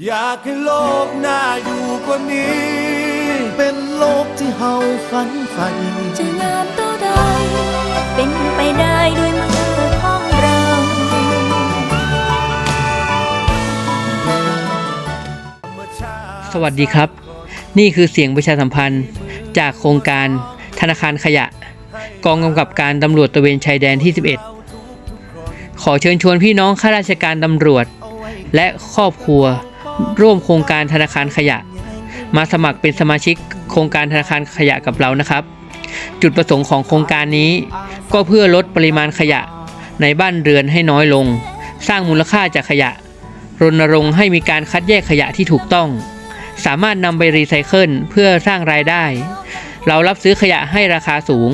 อยากให้โลกน่าอยู่กว่านี้ เป็นโลกที่เฮาฝันใฝ่จะงามต่อใด เป็นไปได้ด้วยมือของเรา สวัสดีครับ นี่คือเสียงประชาสัมพันธ์ จากโครงการธนาคารขยะ กองกำกับการตำรวจตระเวนชายแดนที่ 11 ขอเชิญชวนพี่น้องข้าราชการตำรวจ และครอบครัว ร่วมโครงการธนาคารขยะ มาสมัครเป็นสมาชิกโครงการธนาคารขยะกับเรานะครับ จุดประสงค์ของโครงการนี้ ก็เพื่อลดปริมาณขยะในบ้านเรือนให้น้อยลง สร้างมูลค่าจากขยะ รณรงค์ให้มีการคัดแยกขยะที่ถูกต้อง สามารถนำไปรีไซเคิลเพื่อสร้างรายได้ เรารับซื้อขยะให้ราคาสูง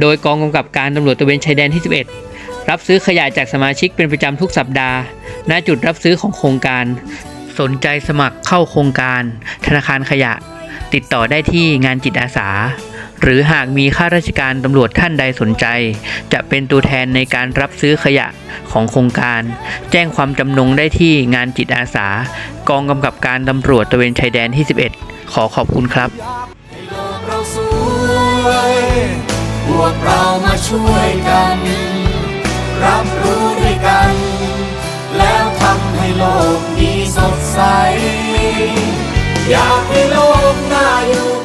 โดยกองกำกับการตำรวจตระเวนชายแดนที่ 11 รับซื้อขยะจากสมาชิกเป็นประจำทุกสัปดาห์ ณ จุดรับซื้อของโครงการ สนใจสมัครเข้าโครงการ ธนาคารขยะ ติดต่อได้ที่งานจิตอาสา หรือหากมีข้าราชการตำรวจท่านใดสนใจ จะเป็นตัวแทนในการรับซื้อขยะของโครงการ แจ้งความจำนงได้ที่งานจิตอาสา กองกำกับการตำรวจตะเวนชายแดนที่ 11 ขอขอบคุณครับพวกเรามาช่วยกัน กนี้สด